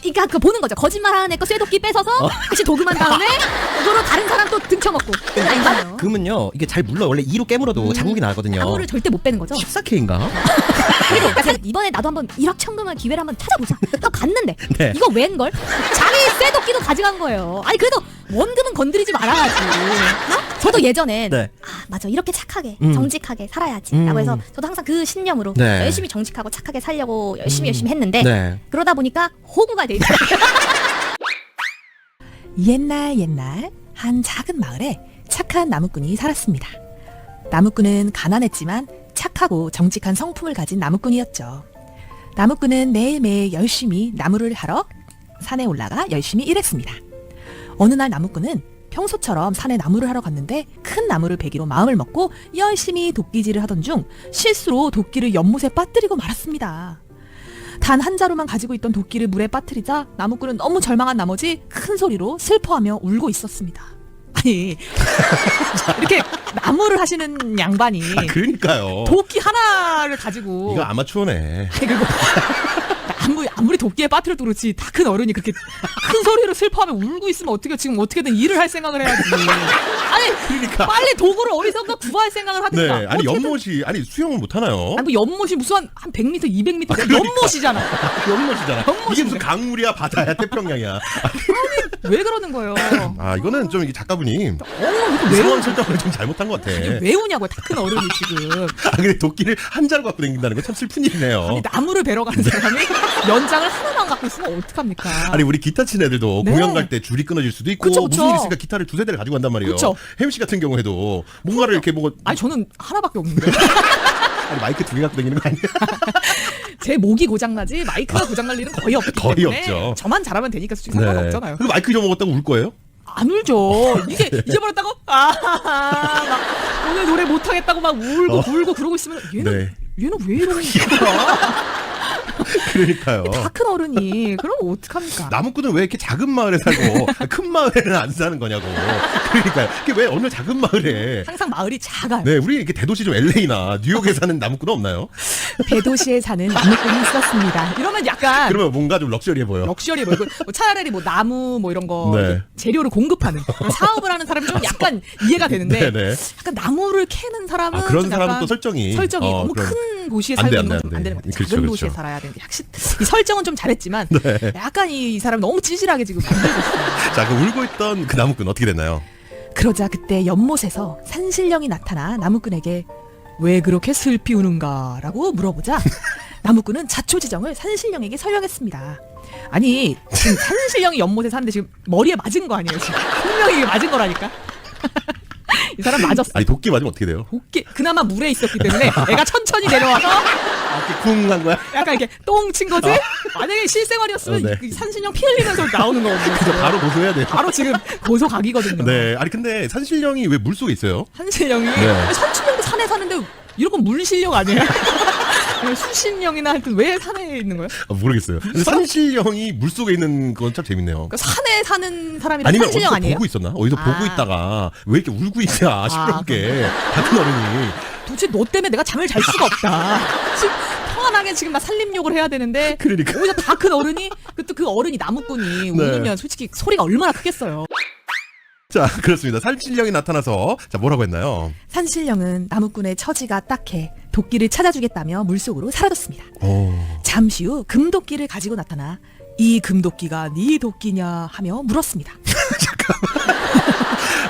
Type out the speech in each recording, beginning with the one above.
그러니까 그 보는 거죠. 거짓말하는 애거 쇠도끼 뺏어서 다시 도금한 다음에 그거로 다른 사람 또 등쳐먹고. 그건 아니잖아요. 그러면요 이게 잘 물러 원래 2로 깨물어도 자국이 나거든요. 나무를 절대 못 빼는 거죠. 14K인가? 그리고 그러니까 이번에 나도 한번 일확천금할 기회를 한번 찾아보자. 또 갔는데 네. 이거 웬걸? 자기 쇠도끼도 가져간 거예요. 아니 그래도 원금은 건드리지 말아야지. 어? 저도 예전엔 네. 아 맞아 이렇게 착하게 음. 정직하게 살아야지. 음. 라고 해서 저도 항상 그 신념으로 네. 열심히 정직하고 착하게 살려고 열심히 열심히 했는데 네. 그러다 보니까 호구가 돼 있더라고요. 옛날 옛날 한 작은 마을에 착한 나무꾼이 살았습니다. 나무꾼은 가난했지만 착하고 정직한 성품을 가진 나무꾼이었죠. 나무꾼은 매일매일 열심히 나무를 하러 산에 올라가 열심히 일했습니다. 어느 날 나무꾼은 평소처럼 산에 나무를 하러 갔는데 큰 나무를 베기로 마음을 먹고 열심히 도끼질을 하던 중 실수로 도끼를 연못에 빠뜨리고 말았습니다. 단 한 자루만 가지고 있던 도끼를 물에 빠뜨리자 나무꾼은 너무 절망한 나머지 큰 소리로 슬퍼하며 울고 있었습니다. 아니 이렇게 나무를 하시는 양반이 아 그러니까요. 도끼 하나를 가지고 이거 아마추어네. 아니 그리고 도끼에 빠뜨려도 그렇지 다 큰 어른이 그렇게 큰 소리로 슬퍼하며 울고 있으면 어떻게 지금 어떻게든 일을 할 생각을 해야지. 아니 그러니까. 빨리 도구를 어디선가 구할 생각을 네. 하든가. 아니 어떻게든- 연못이 아니 수영을 못 하나요? 아니 뭐 연못이 무슨 한, 한 100m, 200m 아, 그러니까. 연못이잖아. 연못이잖아. 이게 연못인데. 무슨 강물이야 바다야 태평양이야. 왜 그러는 거예요? 아 이거는 좀 이게 작가분이 어, 상황 우, 설정을 좀 잘못한 것 같아. 왜 우냐고요, 다 큰 어른이 지금. 아 근데 도끼를 한 자루 갖고 다닌다는 건 참 슬픈 일이네요. 아니, 나무를 베러 가는 사람이 연장을 하나만 갖고 있으면 어떡합니까? 아니 우리 기타 치는 애들도 네. 공연 갈 때 줄이 끊어질 수도 있고 그쵸, 무슨 그쵸. 일 있으니까 기타를 두세 대를 가지고 간단 말이에요. 그쵸. 혜미 씨 같은 경우에도 뭔가를 이렇게 뭐 아니, 저는 하나밖에 없는데. 아니, 마이크 두 개 갖고 다니는 거 아니야? 제 목이 고장나지 마이크가 고장날 일은 거의 없기 거의 때문에 없죠. 저만 잘하면 되니까 솔직히 상관없잖아요. 그리고 마이크 잊어먹었다고 울 거예요? 안 울죠. 이게 잊어버렸다고? 아, 막 오늘 노래 못하겠다고 막 울고 어. 울고 그러고 있으면 얘는 네. 얘는 왜 이러는 거야? 그러니까요. 다 큰 어른이 그럼 어떡합니까? 나무꾼은 왜 이렇게 작은 마을에 살고 큰 마을에는 안 사는 거냐고. 그러니까요. 이게 왜 어느 작은 마을에 항상 마을이 작아요. 네, 우리 이렇게 대도시 좀 LA나 뉴욕에 사는 나무꾼은 없나요? 대도시에 사는 나무꾼이 있었습니다. 이러면 약간 그러면 뭔가 좀 럭셔리해 보여. 럭셔리 뭐, 이거 뭐 차라리 뭐 나무 뭐 이런 거 네. 재료를 공급하는 사업을 하는 사람이 좀 약간 이해가 되는데 네네. 약간 나무를 캐는 사람은 아, 그런 좀 사람은 또 설정이. 설정이 어, 너무. 큰 도시에 안 살고 돼, 있는 안건 돼, 좀안안 돼. 되는 것 같아요. 그렇죠, 작은 도시에 그렇죠. 살아야 되는데 확실히 이 설정은 좀 잘했지만 네. 약간 이, 이 사람 너무 찌질하게 지금 만들고 있어요. 자, 그 울고 있던 그 나무꾼 어떻게 됐나요? 그러자 그때 연못에서 산신령이 나타나 나무꾼에게 왜 그렇게 슬피 우는가라고 물어보자 나무꾼은 자초지정을 산신령에게 설명했습니다. 아니 지금 산신령이 연못에 사는데 지금 머리에 맞은 거 아니에요 지금 분명히 이게 맞은 거라니까 이 사람 맞았어. 아니, 도끼 맞으면 어떻게 돼요? 도끼 그나마 물에 있었기 때문에 애가 천천히 내려와서 아, 이렇게 쿵한 거야? 약간 이렇게 똥 친 거지. 만약에 실생활이었으면 어, 네. 이 산신령 피 흘리면서 나오는 거거든요. 그래서 바로 고소해야 돼요. 바로 지금 고소 각이거든요. 네. 아니, 근데 산신령이 왜 물속에 있어요? 산신령이 네. 아니, 산신령도 산에 사는데 이런 건 물신령 아니에요? 아니, 수신령이나 하여튼 왜 산에 있는 거예요? 아, 모르겠어요. 근데 산신령이 물 속에 있는 건 참 재밌네요. 그러니까 산에 사는 사람이랑 아니면 산신령 어디서 아니에요? 보고 있었나? 어디서 아. 보고 있다가 왜 이렇게 울고 있냐 시끄럽게 같은 어른이 도대체 너 때문에 내가 잠을 잘 수가 없다. 지금 평안하게 지금 나 살림욕을 해야 되는데 그러니까. 오히려 다 큰 어른이 그 또 그 어른이 나무꾼이 네. 울면 솔직히 소리가 얼마나 크겠어요. 자 그렇습니다. 산신령이 나타나서 자 뭐라고 했나요? 산신령은 나무꾼의 처지가 딱해 도끼를 찾아주겠다며 물속으로 사라졌습니다. 오. 잠시 후 금도끼를 가지고 나타나 이 금도끼가 네 도끼냐 하며 물었습니다.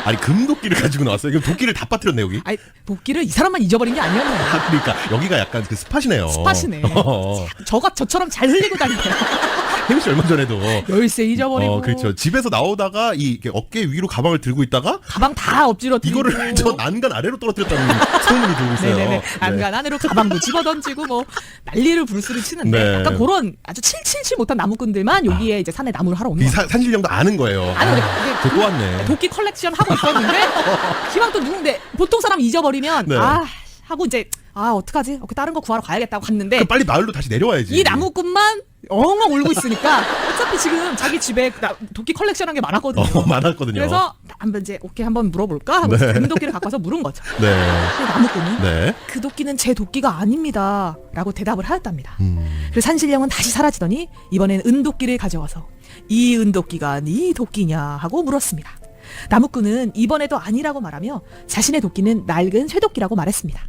아니 금도끼를 가지고 나왔어요. 그럼 도끼를 다 빠뜨렸네 여기. 아니 도끼를 이 사람만 잊어버린 게 아니었네요. 아, 그러니까 여기가 약간 그 스팟이네요. 스팟이네. 어. 저가 저처럼 잘 흘리고 다니네요. 혜미 씨 얼마 전에도 열쇠 잊어버리고 어 그렇죠. 집에서 나오다가 이 이렇게 어깨 위로 가방을 들고 있다가 가방 다 엎질러 들고 이거를 저 난간 아래로 떨어뜨렸다는 소문이 돌고 있어요. 네네네. 네. 안간 안으로 가방도 집어던지고 뭐 난리를 부르스를 치는데 네. 약간 그런 아주 칠칠치 못한 나무꾼들만 여기에 이제 산에 나무를 하러 온이 거예요. 사- 산신령도 아는 거예요. 아니, 근데 아, 그게 또 왔네. 도끼 컬렉션 하고 있었는데 기왕 또 누군데 보통 사람 잊어버리면 네. 아 하고 이제 아 어떡하지? 어, 다른 거 구하러 가야겠다고 갔는데 그 빨리 마을로 다시 내려와야지. 이 나무꾼만 엉엉 울고 있으니까 어차피 지금 자기 집에 나- 도끼 컬렉션한 게 많았거든요. 어, 많았거든요. 그래서 한번 이제 오케이 한번 물어볼까 하고 네. 금 도끼를 갖고 와서 물은 거죠. 네. 나무꾼이 네. 그 도끼는 제 도끼가 아닙니다라고 대답을 하였답니다. 음. 그래서 산신령은 다시 사라지더니 이번엔 은도끼를 가져와서 이 은도끼가 네 도끼냐 하고 물었습니다. 나무꾼은 이번에도 아니라고 말하며 자신의 도끼는 낡은 쇠도끼라고 말했습니다.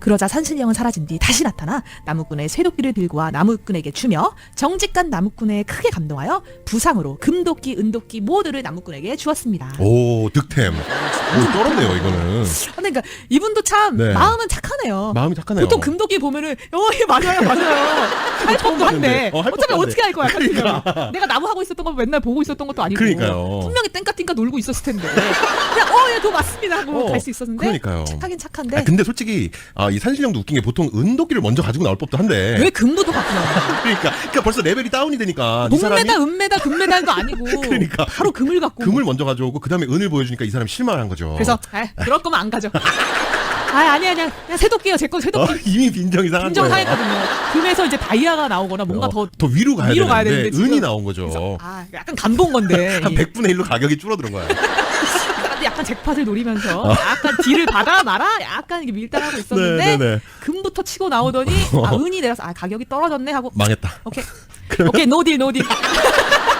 그러자 산신령은 사라진 뒤 다시 나타나 나무꾼의 쇠도끼를 들고 와 나무꾼에게 주며 정직한 나무꾼에 크게 감동하여 부상으로 금도끼, 은도끼 모두를 나무꾼에게 주었습니다. 오, 득템. 오, 떨었네요, 이거는. 아, 그러니까 이분도 참 네. 마음은 착하네요. 마음이 착하네요. 보통 금도끼 보면은 어, 예, 맞아요, 맞아요. 할 법도 한데 어, 할 법도 어차피. 어떻게 할 거야, 같은 경우. 내가 나무 하고 있었던 거 맨날 보고 있었던 것도 아니고 그러니까요. 분명히 땡까띵까 놀고 있었을 텐데 그냥 어, 예, 맞습니다 하고 어, 갈 수 있었는데 그러니까요. 착하긴 착한데 아, 근데 솔직히 아, 이 산신령도 웃긴 게 보통 은도끼를 먼저 가지고 나올 법도 한데. 왜 금도도 갖고 나와? 그러니까, 그러니까 벌써 레벨이 다운이 되니까 이 사람이 목메달, 은메달, 금메달도 아니고 그러니까. 바로 금을 갖고 금을 먼저 가져오고 그 다음에 은을 보여주니까 이 사람이 실망한 거죠. 그래서 아, 그럴 거면 안 가져. 아, 아니 아니야. 그냥 새도끼요. 제 건 어, 새도끼. 이미 빈정이 상한 거예요. 상했거든요. 금에서 이제 다이아가 나오거나 뭔가 어, 더 더 위로 가야 위로 가야 되는데, 되는데 지금- 은이 나온 거죠. 아, 약간 감동 건데. 한 이- 100분의 1로 가격이 줄어드는 거야. 근데 약간 잭팟을 노리면서 약간 딜을 받아 말아 약간 이게 밀당하고 있었는데 네, 네, 네. 금부터 치고 나오더니 아 은이 내려서 아 가격이 떨어졌네 하고 망했다. 오케이 오케이 노딜 노딜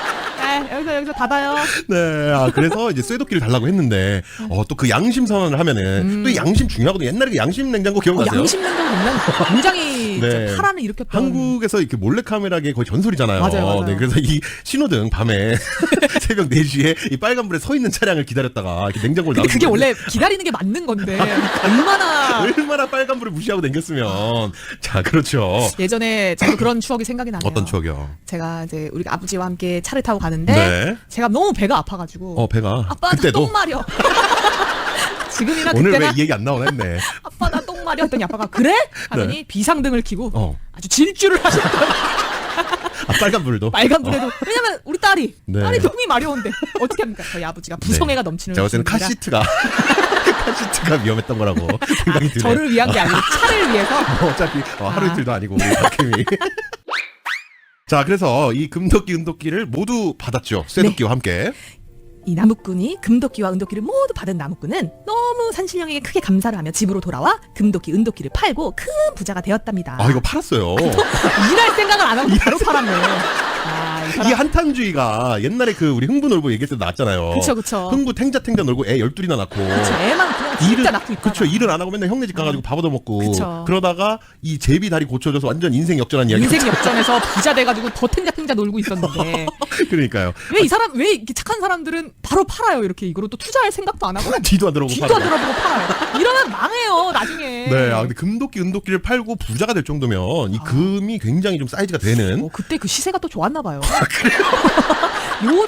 아, 여기서 여기서 닫아요 네, 아, 그래서 이제 쇠도끼를 달라고 했는데, 어, 또 그 양심 선언을 하면은, 또이 양심 중요하거든요. 옛날에 그 양심 냉장고 어, 기억나세요? 양심 냉장고 보면 굉장히 네. 좀 파란을 일으켰던 한국에서 이렇게 몰래카메라계 거의 전설이잖아요. 맞아요, 맞아요. 네, 그래서 이 신호등 밤에 새벽 4시에 이 빨간불에 서 있는 차량을 기다렸다가 이렇게 냉장고를 근데 그게 원래 기다리는 게 맞는 건데 얼마나 얼마나 빨간불을 무시하고 댕겼으면. 자, 그렇죠. 예전에 저도 그런 추억이 생각이 나네요 어떤 추억이요? 제가 이제 우리 아버지와 함께 차를 타고 가는데 네. 제가 너무 배가 아파가지고 어, 배가. 아빠 나 그때도. 똥 마려. 지금이나 오늘 왜 그때나 이 얘기 안 나오나 했네. 아빠 나 똥 마려 했더니 아빠가 그래? 하더니 비상등을 켜고 어. 아주 질주를 하셨던 아, 빨간불도. 빨간 불에도 왜냐면 우리 딸이 네. 딸이 똥이 마려운데 어떻게 합니까? 저희 아버지가 부성애가 넘치는 제가 봤을 때는 분이라 카시트가 카시트가 위험했던 거라고 생각이 드네요. 저를 위한 게 아니고 차를 위해서 뭐 어차피 어, 하루 아. 이틀도 아니고 우리 박힘이. 자, 그래서 이 금도끼, 은도끼를 모두 받았죠. 쇠도끼와 함께. 이 나무꾼이 금도끼와 은도끼를 모두 받은 나무꾼은 너무 산신령에게 크게 감사를 하며 집으로 돌아와 금도끼, 은도끼를 팔고 큰 부자가 되었답니다. 아, 이거 팔았어요. 일할 생각을 안 하고 바로 팔았네. 아, 이이 사람. 한탄주의가 옛날에 그 우리 흥부 놀고 얘기할 때도 나왔잖아요. 그쵸, 그쵸. 흥부 탱자탱자 놀고 애 열둘이나 낳고. 그쵸, 애만 그냥 진짜 낳고 있다. 그쵸, 일을 안 하고 맨날 형네 집 가가지고 밥 얻어먹고. 그쵸. 그러다가 이 제비 다리 고쳐져서 완전 인생 역전한 이야기. 인생 역전에서 부자 돼가지고 더 탱자탱자 놀고 있었는데 그러니까요. 왜 이 사람 왜 이렇게 착한 사람들은 바로 팔아요? 이렇게 이거로 또 투자할 생각도 안 하고? 뒤도 안 들어오고 뒤도. 안 돌아보고 팔아요. 이러면 망해요 나중에. 네, 아, 근데 금도끼, 은도끼를 팔고 부자가 될 정도면 이 금이 굉장히 좀 사이즈가 되는. 어, 그때 그 시세가 또 좋았나 봐요. 요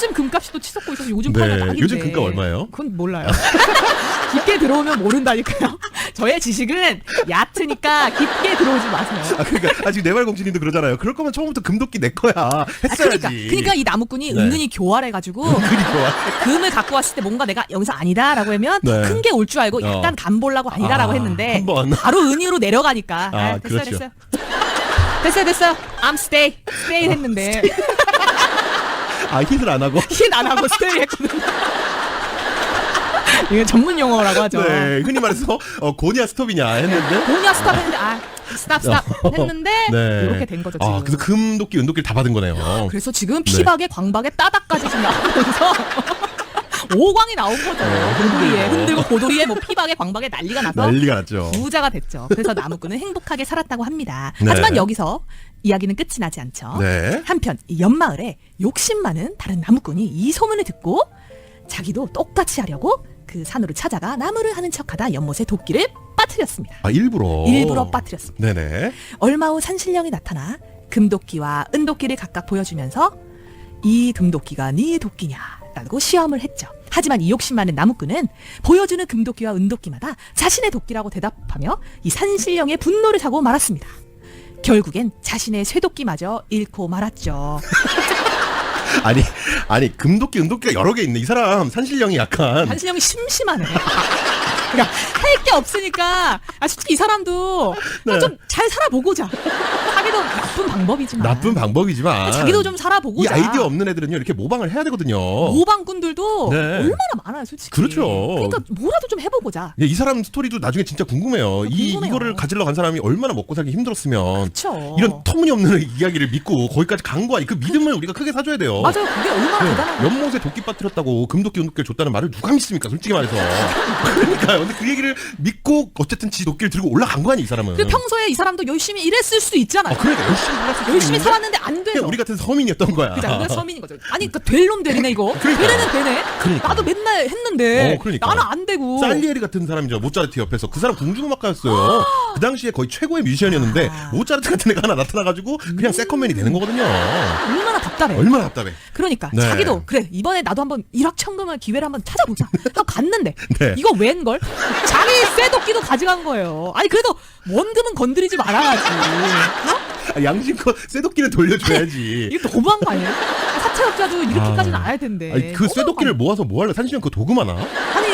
즘 금값이 또 치솟고 있어서 요즘 네, 팔면 딱인데 요즘 금값 얼마예요? 그건 몰라요 깊게 들어오면 모른다니까요 저의 지식은 얕으니까 깊게 들어오지 마세요 아, 그러니까 아직 내발공주님도 그러잖아요. 그럴 거면 처음부터 금도끼 내 거야. 아, 했어야지. 그러니까, 그러니까 이 나무꾼이 네. 은근히 교활해가지고. 금을 갖고 왔을 때 뭔가 내가 여기서 아니다라고 하면 네. 큰 게 올 줄 알고 어. 약간 간 보려고 아니다라고 아, 했는데 한 번. 바로 은유로 내려가니까 아, 아, 됐어요 그렇죠. 됐어요 됐어요 됐어요 I'm stay stay 했는데 아 힌트를 안 하고. 흰안 하고 stay 했거든요 이게 전문 용어라고 하죠 네, 흔히 말해서 어, 고냐 스톱이냐 했는데. 뭐냐 스탑 했는데 아 스탑 스탑 했는데 네. 이렇게 된 거죠 지금 아, 그래서 금도끼, 은도끼를 다 받은 거네요. 그래서 지금 피박에 광박에 따닥까지 지금 나오면서 오광이 나온 거죠 네, 고도리에 흔들고. 흔들고 고도리에 뭐 피박에 광박에 난리가 나서 난리가 났죠. 부자가 됐죠. 그래서 나무꾼은 행복하게 살았다고 합니다. 네. 하지만 여기서 이야기는 끝이 나지 않죠. 네. 한편 이 연마을에 욕심 많은 다른 나무꾼이 이 소문을 듣고 자기도 똑같이 하려고 그 산으로 찾아가 나무를 하는 척하다 연못에 도끼를 빠뜨렸습니다. 아, 일부러. 일부러 빠뜨렸습니다. 네네. 얼마 후 산신령이 나타나 금도끼와 은도끼를 각각 보여주면서 이 금도끼가 네 도끼냐라고 시험을 했죠. 하지만 이 욕심 많은 나무꾼은 보여주는 금도끼와 은도끼마다 자신의 도끼라고 대답하며 이 산신령의 분노를 사고 말았습니다. 결국엔 자신의 쇠도끼마저 잃고 말았죠. 아니, 아니, 금도끼, 은도끼가 여러 개 있네. 이 사람 산신령이 약간. 산신령이 심심하네. 그러니까 할 게 없으니까 아 솔직히 이 사람도 네. 좀 잘 살아보고자 자기도 나쁜 방법이지만 나쁜 방법이지만 자기도 좀 이 살아보고자 아이디어 없는 애들은요 이렇게 모방을 해야 되거든요. 모방꾼들도 네. 얼마나 많아요 솔직히 그렇죠. 그러니까 뭐라도 좀 해보고자 예, 이 사람 스토리도 나중에 진짜 궁금해요. 이 궁금해요. 이거를 가지러 간 사람이 얼마나 먹고 살기 힘들었으면 그렇죠 이런 터무니없는 이야기를 믿고 거기까지 간거 아니? 그 믿음을 우리가 크게 사줘야 돼요. 맞아요 그게 얼마나 네, 대단한 연못에 도끼 빠뜨렸다고 금도끼 은도끼를 줬다는 말을 누가 믿습니까? 솔직히 말해서. 그러니까요. 근데 그 얘기를 믿고 어쨌든 지 도끼를 들고 올라간 거 아니 이 사람은. 그 평소에 이 사람도 열심히 일했을 수도 있잖아요 아, 그러니까 열심히 살았을 열심히 있는데 살았는데 안 돼서 그냥 우리 같은 서민이었던 거야. 그죠? 우리가 서민인 거죠. 아니, 그될 놈 되리네, 이거. 그러니까. 되네는 되네. 그러니까. 나도 맨날 했는데. 어, 그러니까. 나는 안 되고. 살리에리 같은 사람이죠. 모차르트 옆에서 그 사람 공중음악가였어요. 그 당시에 거의 최고의 뮤지션이었는데 아. 모차르트 같은 애가 하나 나타나가지고 그냥 세컨맨이 되는 거거든요. 얼마나 답답해. 얼마나 답답해. 그러니까 네. 자기도 그래 이번에 나도 한번 일확천금을 기회를 한번 찾아보자 하고 갔는데 네. 이거 웬 걸? 자기 쇠도끼도 가져간 거예요. 아니 그래도 원금은 건드리지 말아야지. 어? 아, 양심껏 쇠도끼는 돌려줘야지. 이거 너무한 거 아니에요? 사채업자도 이렇게까지는 아. 안 할 텐데. 아니, 그 쇠도끼를 모아서 뭐 할래? 산신령 그? 거 아니에요. 아니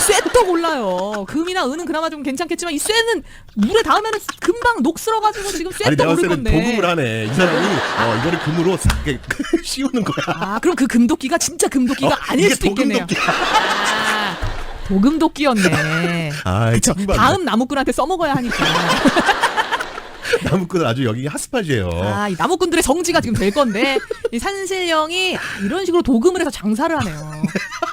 쇠도 몰라요. 금이나 은은 그나마 좀 괜찮겠지만 이 쇠는 물에 닿으면 금방 녹슬어가지고 지금 아니 쇠도 내가 봤을 때는 건데. 도금을 하네. 이 사람이 어, 이거를 금으로 싹 이렇게 씌우는 거야. 아 그럼 그 금도끼가 진짜 금도끼가 어, 아닐 이게 수도 있겠네요. 도금도끼. 아, 도금도끼였네. 아, 그쵸. 참 다음 나무꾼한테 써먹어야 하니까. 나무꾼은 아주 여기 핫스팟이에요. 아, 이 나무꾼들의 성지가 지금 될 건데, 이 산신령이 아, 이런 식으로 도금을 해서 장사를 하네요.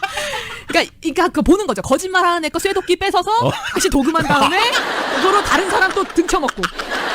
그러니까, 그러니까 그 보는 거죠. 거짓말하는 애 거 쇠도끼 뺏어서 어. 다시 도금한 다음에 그거로 다른 사람 또 등쳐먹고,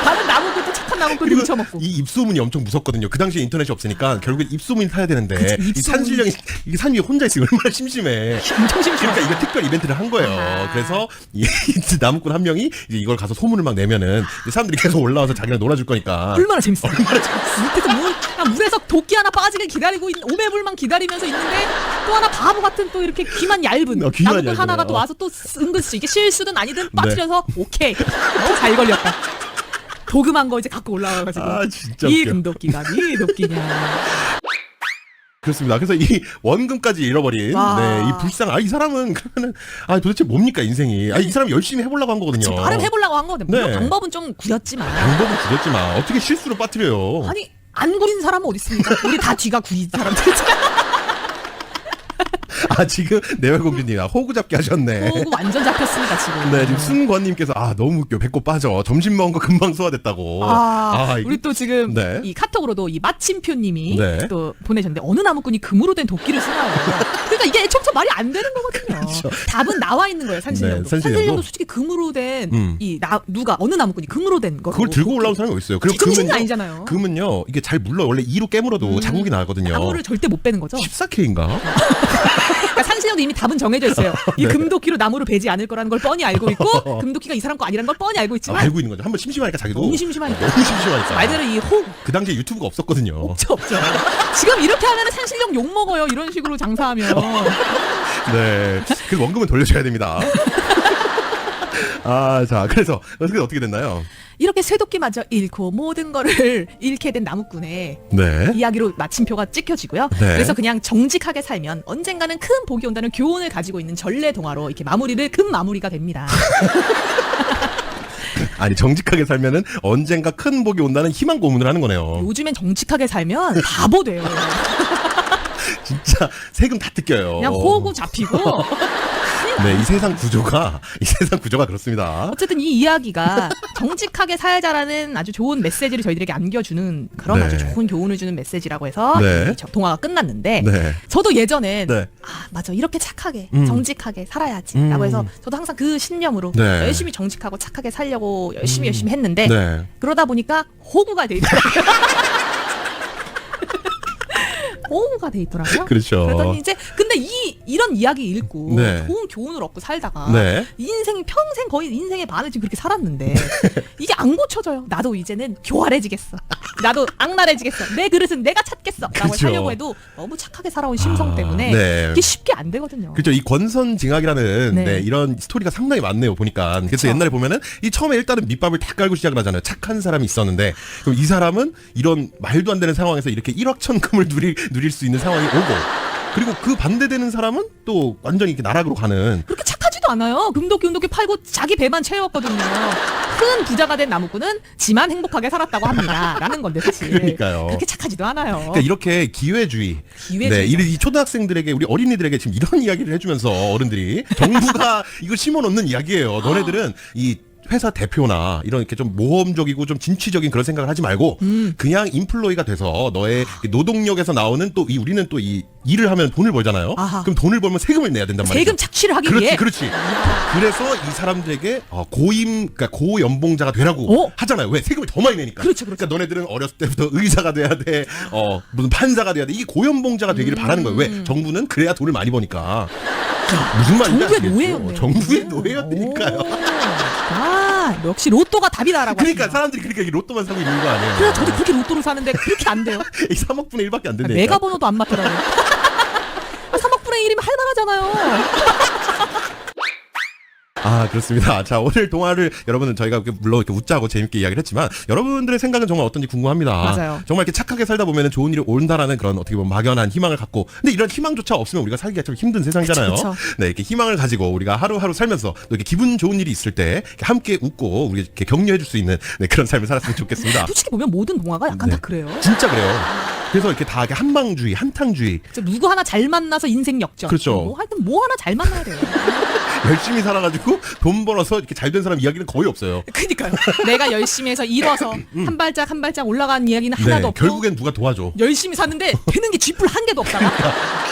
다른 나무꾼 또 착한 나무꾼 그리고 등쳐먹고. 이 입소문이 엄청 무섭거든요. 그 당시에 인터넷이 없으니까 결국엔 입소문이 타야 되는데 그치, 이 입소문. 산신령이 이산 위에 혼자 있으면 얼마나 심심해. 엄청 심심해. 그러니까 이거 특별 이벤트를 한 거예요. 아. 그래서 이 나무꾼 한 명이 이제 이걸 가서 소문을 막 내면은 이제 사람들이 계속 올라와서 자기랑 놀아줄 거니까. 얼마나 재밌어. 밑에서 물, 그냥 물에서 도끼 하나 빠지길 기다리고 있는 오매불만 기다리면서 있는데 또 하나 바보 같은 또 이렇게 귀만 얇은 어, 귀만 나무꾼 얇은 하나가 거. 또 와서 또 은근슬 이게 실수든 아니든 빠뜨려서 오케이 너무 잘 걸렸다. 도금한 거 이제 갖고 올라와가지고 아 진짜 이 웃겨. 금도끼가 이 도끼냐. 그렇습니다. 그래서 이 원금까지 잃어버린 와. 네, 이 불쌍 아 이 사람은 그러면은 아 도대체 뭡니까 인생이 아이 사람이 열심히 해보려고 한 거거든요. 나름 해보려고 한 건데 물론 네. 방법은 좀 구렸지만 방법은 구렸지만 어떻게 실수로 빠뜨려요? 아니 안 구린 사람은 어디 있습니까? 우리 다 뒤가 구린 사람들이잖아. 아 지금 내외공주님 아, 호구 잡기 하셨네. 오고 완전 잡혔습니다 지금. 네 지금 순권님께서 아 너무 웃겨 배꼽 빠져 점심 먹은 거 금방 소화됐다고. 아, 이게- 우리 또 지금 네. 이 카톡으로도 이 마침표님이 네. 또 보내셨는데 어느 나무꾼이 금으로 된 도끼를 쓰나요? 그러니까 이게 애초부터 말이 안 되는 거거든요. 답은 나와 있는 거예요 산신령도. 네, 산신령도. 산신령도 솔직히 금으로 된 음. 이 나 누가 어느 나무꾼이 금으로 된 거. 그걸 들고 올라온 사람이 어딨어요? 그리고 금은요, 아니잖아요. 금은요 이게 잘 물러 원래 이로 깨물어도 음. 자국이 나거든요. 나무를 절대 못 빼는 거죠. 14K인가? 산신령도 이미 답은 정해져 있어요. 이 네. 금도끼로 나무를 베지 않을 거라는 걸 뻔히 알고 있고 금도끼가 이 사람 거 아니라는 걸 뻔히 알고 아, 있지만 알고 있는 거죠. 한번 심심하니까 자기도 너무 심심하니까. 너무 심심하니까. 말대로 이 호, 그 당시에 유튜브가 없었거든요. 없죠 없죠. 지금 이렇게 하면 산신령 욕 먹어요. 이런 식으로 장사하면. 네. 그 원금은 돌려줘야 됩니다. 아, 자, 그래서 어떻게 어떻게 됐나요? 이렇게 쇠도끼마저 잃고 모든 거를 잃게 된 나무꾼의 네. 이야기로 마침표가 찍혀지고요. 네. 그래서 그냥 정직하게 살면 언젠가는 큰 복이 온다는 교훈을 가지고 있는 전래 동화로 이렇게 마무리를 금 마무리가 됩니다. 아니 정직하게 살면은 언젠가 큰 복이 온다는 희망 고문을 하는 거네요. 요즘엔 정직하게 살면 바보 돼요. 진짜 세금 다 뜯겨요. 그냥 호구 잡히고 네, 이 세상 구조가 이 세상 구조가 그렇습니다. 어쨌든 이 이야기가 정직하게 살자라는 아주 좋은 메시지를 저희들에게 안겨주는 그런 네. 아주 좋은 교훈을 주는 메시지라고 해서 네. 이 저- 동화가 끝났는데 네. 저도 예전엔 네. 아 맞아 이렇게 착하게 음. 정직하게 살아야지 음. 라고 해서 저도 항상 그 신념으로 네. 열심히 정직하고 착하게 살려고 열심히 열심히 했는데 네. 그러다 보니까 호구가 돼 있더라고요 호구가 돼 있더라고요 그렇죠. 그러더니 이제 근데 이 이런 이야기 읽고 네. 좋은 교훈을 얻고 살다가 네. 인생 평생 거의 인생의 반을 지금 그렇게 살았는데 이게 안 고쳐져요. 나도 이제는 교활해지겠어. 나도 악랄해지겠어. 내 그릇은 내가 찾겠어. 라고 그렇죠. 하려고 해도 너무 착하게 살아온 심성 아, 때문에 네. 이게 쉽게 안 되거든요. 그렇죠. 이 권선징악이라는 네. 네, 이런 스토리가 상당히 많네요. 보니까. 그래서 그쵸. 옛날에 보면은 이 처음에 일단은 밑밥을 다 깔고 시작을 하잖아요. 착한 사람이 있었는데 그럼 이 사람은 이런 말도 안 되는 상황에서 이렇게 1억 천금을 누릴 누릴 수 있는 상황이 오고 그리고 그 반대되는 사람은 또 완전히 이렇게 나락으로 가는 그렇게 그렇지도 않아요. 금도끼 은도끼 팔고 자기 배만 채웠거든요. 큰 부자가 된 나무꾼은 지만 행복하게 살았다고 합니다. 라는 건데 사실. 그러니까요. 그렇게 착하지도 않아요. 그러니까 이렇게 기회주의, 기회주의. 네, 이, 이 초등학생들에게 우리 어린이들에게 지금 이런 이야기를 해주면서 어른들이 정부가 이걸 심어놓는 이야기예요. 너네들은 이 회사 대표나 이런 이렇게 좀 모험적이고 좀 진취적인 그런 생각을 하지 말고 음. 그냥 인플로이가 돼서 너의 노동력에서 나오는 또 이 우리는 또 이 일을 하면 돈을 벌잖아요. 아하. 그럼 돈을 벌면 세금을 내야 된단 말이죠. 세금 착취를 하기 그렇지, 위해 그렇지. 그래서 이 사람들에게 어, 고임, 그러니까 고연봉자가 되라고 오. 하잖아요. 왜 세금을 더 많이 내니까. 그렇죠, 그렇죠. 러니까 너네들은 어렸을 때부터 의사가 돼야 돼, 어 무슨 판사가 돼야 돼. 이게 고연봉자가 되기를 바라는 거예요. 왜? 정부는 그래야 돈을 많이 버니까. 무슨 말인지 정부의 아시겠죠? 노예였네요. 정부의 노예였으니까요. 아, 역시 로또가 답이다라고. 그러니까 하시네요. 사람들이 그러니까 이 로또만 사고 있는 거 아니에요? 그래서 저도 그렇게 로또를 사는데 그렇게 안 돼요. 이 3억 분의 1밖에 안 된다니까. 메가 번호도 안 맞더라고요. 아, 3억 분의 1이면 할만하잖아요. 아 그렇습니다. 자 오늘 동화를 여러분은 저희가 이렇게 물론 이렇게 웃자고 재밌게 이야기를 했지만 여러분들의 생각은 정말 어떤지 궁금합니다. 맞아요. 정말 이렇게 착하게 살다 보면 좋은 일이 온다라는 그런 어떻게 보면 막연한 희망을 갖고 근데 이런 희망조차 없으면 우리가 살기가 참 힘든 세상이잖아요. 그쵸, 그쵸. 네 이렇게 희망을 가지고 우리가 하루하루 살면서 또 이렇게 기분 좋은 일이 있을 때 함께 웃고 우리 이렇게 격려해 줄 수 있는 네, 그런 삶을 살았으면 좋겠습니다. 솔직히 보면 모든 동화가 약간 네. 다 그래요. 진짜 그래요. 그래서 이렇게 다 이렇게 한방주의, 한탕주의 진짜 누구 하나 잘 만나서 인생 역전. 그렇죠. 뭐 하여튼 뭐 하나 잘 만나야 돼요. 열심히 살아가지고 돈 벌어서 이렇게 잘 된 사람 이야기는 거의 없어요. 그니까요. 내가 열심히 해서 일어서 한 발짝 한 발짝 올라간 이야기는 하나도 음. 네, 없고 결국엔 누가 도와줘. 열심히 샀는데 되는 게 쥐뿔 한 개도 없다가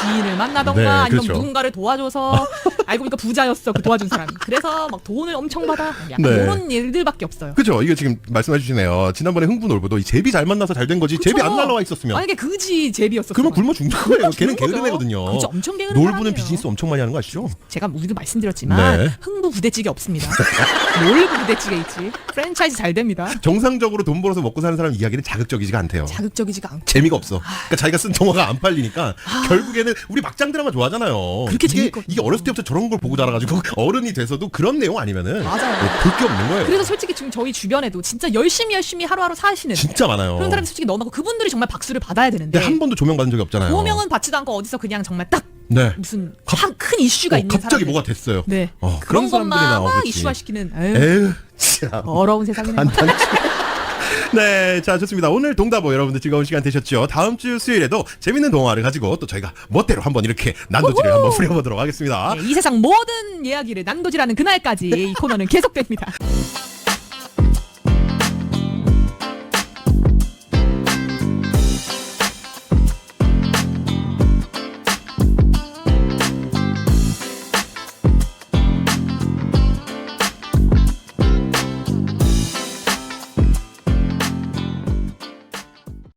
귀인을 만나던가 네, 아니면 그렇죠. 누군가를 도와줘서 알고 보니까 부자였어 그 도와준 사람이 그래서 막 돈을 엄청 받아 약간 네. 이런 일들밖에 없어요. 그죠? 이거 지금 말씀해 주시네요. 지난번에 흥부놀부도 이 제비 잘 만나서 잘 된 거지. 제비 안 날라와 있었으면. 만약에 그지 제비였어. 그러면 굶어 죽는 거예요. 걔는 거죠. 게으른 애거든요. 그렇죠. 엄청 게으른 놀부는 사람이에요. 비즈니스 엄청 많이 하는 거 아시죠? 제가 우리도 말씀드렸지 만 네. 흥부 부대찌개 없습니다. 놀부 부대찌개 있지. 프랜차이즈 잘 됩니다. 정상적으로 돈 벌어서 먹고 사는 사람 이야기는 자극적이지가 않대요. 자극적이지가 않고. 재미가 없어. 그러니까 자기가 쓴 동화가 안 팔리니까 결국에는 우리 막장 드라마 좋아하잖아요. 아. 그렇게 이게, 재밌거든요. 이게 어렸을 때부터 저런 걸 보고 자라가지고 어른이 돼서도 그런 내용 아니면은 맞아요. 볼 게 없는 거예요. 그래서 솔직히 지금 저희 주변에도 진짜 열심히 열심히 하루하루 사시는 진짜 많아요. 그런 사람이 솔직히 너무 그분들이 정말 박수를 받아야 되는데 근데 한 번도 조명 받은 적이 없잖아요. 조명은 받지도 않고 어디서 그냥 정말 딱 네. 무슨 갑- 한- 큰 이슈가 어, 있는 갑자기 사람들. 뭐가 됐어요. 네 어, 그런 그런 사람들이 것만. 이슈화시키는 에휴, 에휴, 참. 더러운 세상이네요. 네, 자 좋습니다. 오늘 동답어 여러분들 즐거운 시간 되셨죠? 다음 주 수요일에도 재밌는 동화를 가지고 또 저희가 멋대로 한번 이렇게 난도질을 우후! 한번 부려보도록 하겠습니다. 네, 이 세상 모든 이야기를 난도질하는 그날까지 이 코너는 계속됩니다.